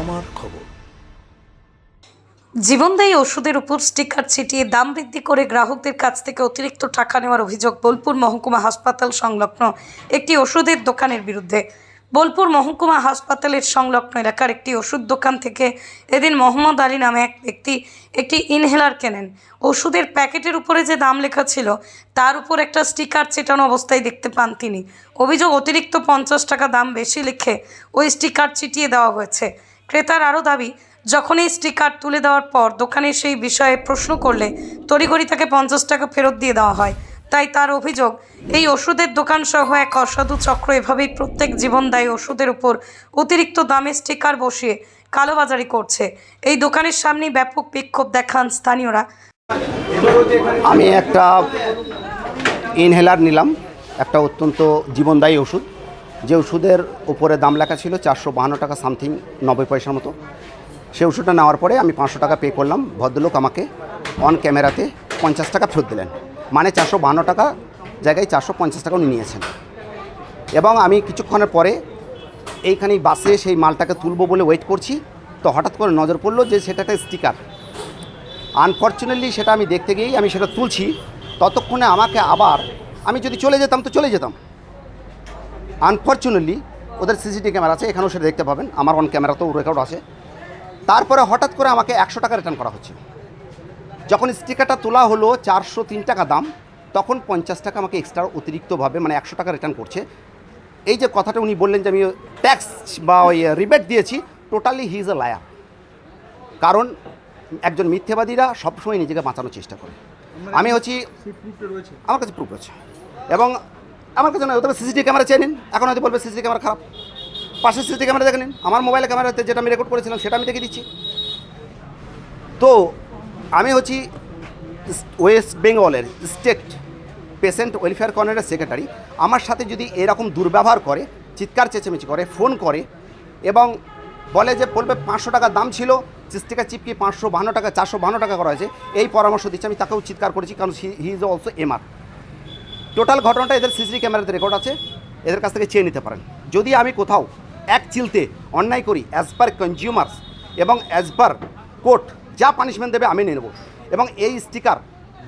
আমার খবর। জীবনদায়ী ওষুধের উপর স্টিকার ছিটিয়ে দাম বৃদ্ধি করে গ্রাহকদের কাছ থেকে অতিরিক্ত টাকা নেওয়ার অভিযোগ বোলপুর মহকুমা হাসপাতাল সংলগ্ন একটি ওষুধের দোকানের বিরুদ্ধে। বোলপুর মহকুমা হাসপাতালের সংলগ্ন এলাকার একটি ওষুধ দোকান থেকে এদিন মোহাম্মদ আলী নামে এক ব্যক্তি একটি ইনহেলার কেনেন। ওষুধের প্যাকেটের উপরে যে দাম লেখা ছিল, তার উপর একটা স্টিকার চেটানো অবস্থায় দেখতে পান তিনি। অভিযোগ, অতিরিক্ত পঞ্চাশ টাকা দাম বেশি লিখে ওই স্টিকার চিটিয়ে দেওয়া হয়েছে। ক্রেতার আরও দাবি যখন এই স্টিকার তুলে দেওয়ার পর দোকানে সেই বিষয়ে প্রশ্ন করলে তড়িঘড়ি তাকে পঞ্চাশ টাকা ফেরত দিয়ে দেওয়া হয়। তাই তার অভিযোগ, এই ওষুধের দোকান সহ এক অসাধু চক্র এভাবেই প্রত্যেক জীবনদায়ী ওষুধের উপর অতিরিক্ত দামে স্টিকার বসিয়ে কালোবাজারি করছে। এই দোকানের সামনে ব্যাপক বিক্ষোভ দেখান স্থানীয়রা। আমি একটা ইনহেলার নিলাম, একটা অত্যন্ত জীবনদায়ী ওষুধ। যে ওষুধের উপরে দাম লেখা ছিল চারশো বাহান্ন টাকা সামথিং, নব্বই পয়সার মতো। সেই ওষুধটা নেওয়ার পরে আমি পাঁচশো টাকা পে করলাম। ভদ্রলোক আমাকে অন ক্যামেরাতে পঞ্চাশ টাকা ফেরত দিলেন। মানে চারশো বাহান্ন টাকা জায়গায় চারশো পঞ্চাশ টাকা উনি নিয়েছেন। এবং আমি কিছুক্ষণের পরে এইখানে বাসে সেই মালটাকে তুলবো বলে ওয়েট করছি। তো হঠাৎ করে নজর পড়ল যে সেটা একটা স্টিকার আনফর্চুনেটলি সেটা আমি দেখতে গিয়েই আমি সেটা তুলছি। ততক্ষণে আমাকে আবার আমি যদি চলে যেতাম তো চলে যেতাম। আনফর্চুনেটলি ওদের সিসিটিভি ক্যামেরা আছে এখানেও সেটা দেখতে পাবেন। আমার অন ক্যামেরাতেও রেকর্ড আছে। তারপরে হঠাৎ করে আমাকে একশো টাকা রিটার্ন করা হচ্ছে। যখন স্টিকারটা তোলা হলো চারশো তিন টাকা দাম তখন পঞ্চাশ টাকা আমাকে এক্সট্রা অতিরিক্তভাবে মানে একশো টাকা রিটার্ন করছে। এই যে কথাটা উনি বললেন যে আমি ট্যাক্স বা ওই রিবেট দিয়েছি totally he is a liar কারণ একজন মিথ্যেবাদীরা সবসময় নিজেকে বাঁচানোর চেষ্টা করে। আমি হচ্ছি আমার কাছে প্রুফ আছে এবং আমার কাছে নয় সিসিটিভি ক্যামেরা চেয়ে নিন। এখন হয়তো বলবে সিসিটিভি ক্যামেরা খারাপ। পাশের সিসিটিভি ক্যামেরা দেখে নিন। আমার মোবাইলের ক্যামেরাতে যেটা আমি রেকর্ড করেছিলাম, সেটা আমি দেখে দিচ্ছি। তো, আমি হচ্ছি ওয়েস্ট বেঙ্গলের স্টেট পেশেন্ট ওয়েলফেয়ার কর্নারের সেক্রেটারি আমার সাথে যদি এরকম দুর্ব্যবহার করে, চিৎকার, চেঁচেমেচি করে ফোন করে, এবং বলে যে বলবে পাঁচশো টাকা দাম ছিল চিস্টিকা চিপকি পাঁচশো বাহান্ন টাকা, চারশো বাহান্ন টাকা করা হয়েছে, এই পরামর্শ দিচ্ছে, আমি তাকেও চিৎকার করেছি, কারণ he is also MR total ঘটনাটা এদের সিসিটিভি ক্যামেরাতে রেকর্ড আছে, এদের কাছ থেকে চেয়ে নিতে পারেন। যদি আমি কোথাও এক চিলতে অন্যায় করি অ্যাজ পার কনজিউমার্স এবং অ্যাজ পার কোর্ট যা পানিশমেন্ট দেবে আমি নিয়ে নেব। এবং এই স্টিকার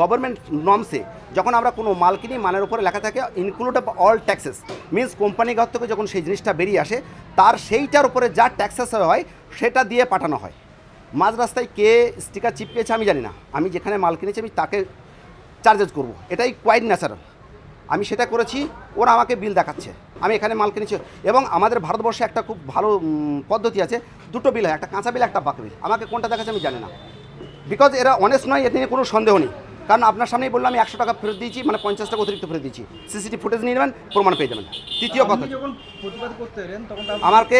গভর্নমেন্ট নর্মসে যখন আমরা কোনো মাল কিনি মালের উপরে লেখা থাকে include of all taxes means ঘর থেকে যখন সেই জিনিসটা বেরিয়ে আসে, তার সেইটার উপরে যা ট্যাক্সেস হয়, সেটা দিয়ে পাঠানো হয়। মাঝ রাস্তায় কে স্টিকার চিপকেছে আমি জানি না। আমি যেখানে মাল কিনেছি, আমি তাকে চার্জেস করব। এটাই কোয়াইট ন্যাচারাল আমি সেটা করেছি ওরা আমাকে বিল দেখাচ্ছে। আমি এখানে মাল কিনেছি এবং আমাদের ভারতবর্ষে একটা খুব ভালো পদ্ধতি আছে দুটো বিল হয় একটা কাঁচা বিল একটা পাকা বিল আমাকে কোনটা দেখাচ্ছে আমি জানি না। বিকজ এরা অনেস্ট নয় এতে কোনো সন্দেহ নেই। কারণ আপনার সামনেই বললাম আমি একশো টাকা ফেরত দিয়েছি মানে পঞ্চাশ টাকা অতিরিক্ত ফেরত দিয়েছি। সিসিটিভি ফুটেজ নিয়ে নেবেন প্রমাণ পেয়ে যাবেন। তৃতীয় কথা আমাকে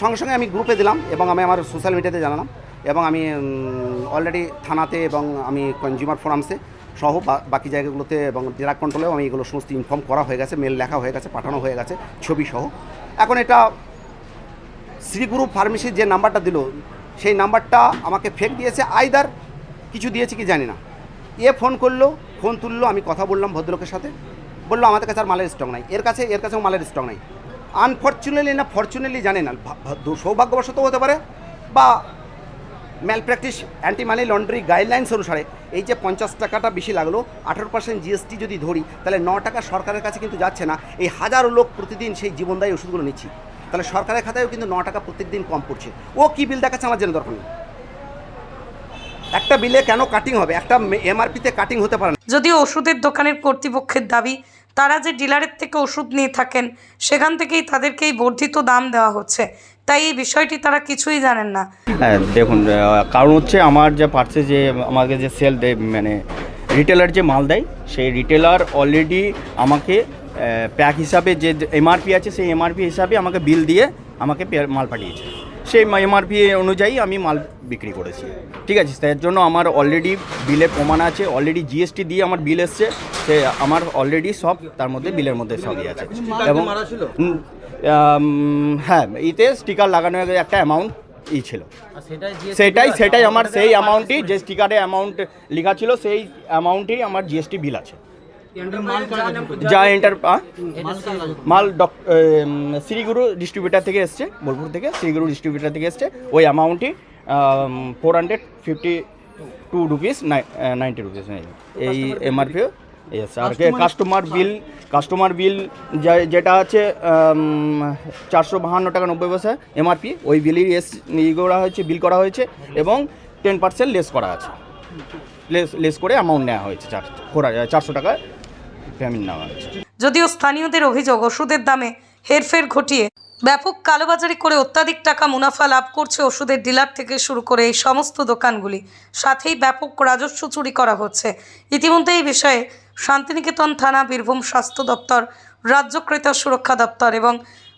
সঙ্গে সঙ্গে আমি গ্রুপে দিলাম এবং আমি আমার সোশ্যাল মিডিয়াতে জানালাম এবং আমি অলরেডি থানাতে এবং আমি কনজিউমার ফোরামসে সহ বাকি জায়গাগুলোতে এবং জেলা কন্ট্রোলেও আমি এগুলো সমস্ত ইনফর্ম করা হয়ে গেছে মেল লেখা হয়ে গেছে, পাঠানো হয়ে গেছে ছবি সহ এখন এটা শ্রীগুরু ফার্মেসির যে নাম্বারটা দিল, সেই নাম্বারটা আমাকে ফেক দিয়েছে আইদার কিছু দিয়েছে কি জানি না। এ ফোন করল ফোন তুললো, আমি কথা বললাম ভদ্রলোকের সাথে, বলল, আমাদের কাছে আর মালের স্টক নাই, এর কাছে, এর কাছেও মালের স্টক নাই। আনফর্চুনেটলি না ফর্চুনেটলি জানে না সৌভাগ্যবশত হতে পারে, বা malpractice anti money laundry guidelines অনুসারে এই যে পঞ্চাশ টাকাটা বেশি লাগল, আঠারো পার্সেন্ট জিএসটি যদি ধরি, তাহলে ন টাকা সরকারের কাছে কিন্তু যাচ্ছে না। এই হাজারো লোক প্রতিদিন সেই জীবনদায়ী ওষুধগুলো নিচ্ছি। তাহলে সরকারের খাতায়ও কিন্তু ন টাকা প্রত্যেকদিন কম পড়ছে। ও কী বিল দেখাচ্ছে আমার জেনে দরকার নেই। একটা বিলে কেন কাটিং হবে? একটা এমআরপিতে কাটিং হতে পারে না। যদিও ওষুধের দোকানের কর্তৃপক্ষের দাবি, তারা যে ডিলারের থেকে ওষুধ নিয়ে থাকেন, সেখান থেকেই তাদেরকে এই বর্ধিত দাম দেওয়া হচ্ছে। তাই এই বিষয়টি তারা কিছুই জানেন না। হ্যাঁ দেখুন কারণ হচ্ছে আমার যে পার্সে যে আমাকে যে সেল দেয় মানে রিটেলার যে মাল দেয় সেই রিটেলার অলরেডি আমাকে প্যাক হিসাবে যে এমআরপি আছে সেই এমআরপি হিসাবে আমাকে বিল দিয়ে আমাকে মাল পাঠিয়েছে। সেই এমআরপি অনুযায়ী আমি মাল বিক্রি করেছি। ঠিক আছে তার জন্য আমার অলরেডি বিলের প্রমাণ আছে অলরেডি জিএসটি দিয়ে আমার বিল এসছে সে আমার অলরেডি সব তার মধ্যে বিলের মধ্যে সবই আছে। এবং হ্যাঁ এতে স্টিকার লাগানোর একটা অ্যামাউন্ট ই ছিল। আর সেটাই সেটাই আমার সেই অ্যামাউন্টই যে স্টিকারে অ্যামাউন্ট লেখা ছিল সেই অ্যামাউন্টেই আমার জিএসটি বিল আছে? যা এন্টার মাল শ্রীগুরু ডিস্ট্রিবিউটার থেকে এসছে বোলপুর থেকে শ্রীগুরু ডিস্ট্রিবিউটার থেকে এসছে। ওই অ্যামাউন্টই four hundred fifty two rupees ninety rupees এই এমআরপি এস আর কাস্টমার বিল কাস্টমার বিল যেটা আছে চারশো বাহান্ন টাকা নব্বই পয়সা এমআরপি ওই বিলই এস ইয়ে করা হয়েছে বিল করা হয়েছে এবং টেন পার্সেন্ট লেস করা আছে। লেস লেস করে অ্যামাউন্ট নেওয়া হয়েছে চারশো টাকা পেমেন্ট নেওয়া হয়েছে। যদিও স্থানীয়দের অভিযোগ ওষুধের দামে হেরফের ঘটিয়ে ব্যাপক কালোবাজারি করে অত্যাধিক টাকা মুনাফা লাভ করছে ওষুধের ডিলার থেকে শুরু করে এই সমস্ত দোকানগুলি। সাথেই ব্যাপক রাজস্ব চুরি করা হচ্ছে। ইতিমধ্যে এই বিষয়ে শান্তিনিকেতন থানা বীরভূম স্বাস্থ্য দপ্তর, রাজ্য ক্রেতা সুরক্ষা দপ্তর এবং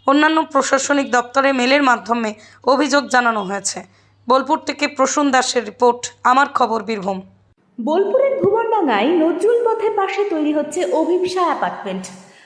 অন্যান্য প্রশাসনিক দপ্তরে মেলের মাধ্যমে অভিযোগ জানানো হয়েছে। বোলপুর থেকে প্রসূন দাসের রিপোর্ট, আমার খবর বীরভূম। বোলপুরের ভুবনডাঙ্গায় নজরুল পথের পাশে তৈরি হচ্ছে অভিপসা অ্যাপার্টমেন্ট।